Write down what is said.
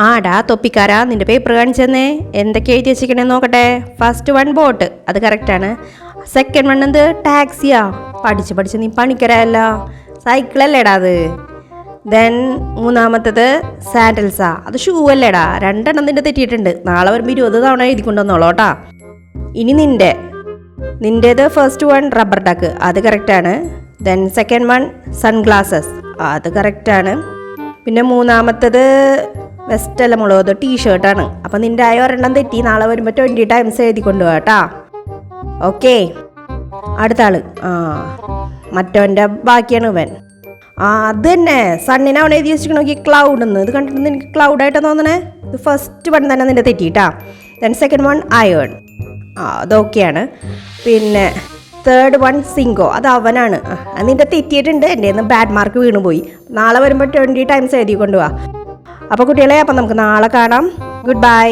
ആടാ തൊപ്പിക്കാരാ നിന്റെ പേപ്പർ കാണിച്ചെന്നേ. എന്തൊക്കെ എഴുതി വെച്ചിരിക്കണേ നോക്കട്ടെ. ഫസ്റ്റ് വൺ ബോട്ട് അത് കറക്റ്റാണ് സെക്കൻഡ് വൺ എന്ത്? ടാക്സിയാ പഠിച്ച് പഠിച്ച് നീ പണിക്കരല്ല സൈക്കിളല്ലേടാ അത്. ദെൻ മൂന്നാമത്തത് സാൻഡൽസാ അത് ഷൂ അല്ലേടാ. രണ്ടെണ്ണം നിന്റെ തെറ്റിയിട്ടുണ്ട്. നാളെ വരുമ്പോൾ ഇരുപത് തവണ എഴുതി കൊണ്ടുവന്നോളോട്ടാ ഇനി നിന്റെ. നിന്റേത് ഫസ്റ്റ് വൺ റബ്ബർ ടാക്ക് അത് കറക്റ്റാണ് ദെൻ സെക്കൻഡ് വൺ സൺഗ്ലാസസ് അത് കറക്റ്റാണ് പിന്നെ മൂന്നാമത്തത് വെസ്റ്റല്ല മുളക് ടീഷർട്ടാണ് അപ്പം നിന്റെ ആയ ഒരെണ്ണം തെറ്റി നാളെ വരുമ്പോൾ ട്വന്റി ടൈംസ് എഴുതി കൊണ്ടുപോകാം കേട്ടാ ഓക്കെ അടുത്ത ആൾ ആ മറ്റവന്റെ ബാക്കിയാണ് ഇവൻ. ആ അത് തന്നെ. സണ്ണിനെ അവൻ എഴുതി വെച്ചിട്ട് നോക്കി ക്ലൗഡ് എന്ന് ഇത് കണ്ടിട്ട് നിനക്ക് ക്ലൗഡായിട്ടാണ് തോന്നണേ? ഇത് ഫസ്റ്റ് വൺ തന്നെ നിന്റെ തെറ്റിട്ടാ ദെൻ സെക്കൻഡ് വൺ അയേൺ ആ അതൊക്കെയാണ് പിന്നെ തേർഡ് വൺ സിങ്കോ അത് അവനാണ്. നിന്റെ തെറ്റിയിട്ടുണ്ട്. എന്റെ ബാഡ് മാർക്ക് വീണുപോയി. നാളെ വരുമ്പോൾ ട്വന്റി ടൈംസ് എഴുതി കൊണ്ടുപോവാ അപ്പോൾ കുട്ടികളെ അപ്പം നമുക്ക് നാളെ കാണാം. Good bye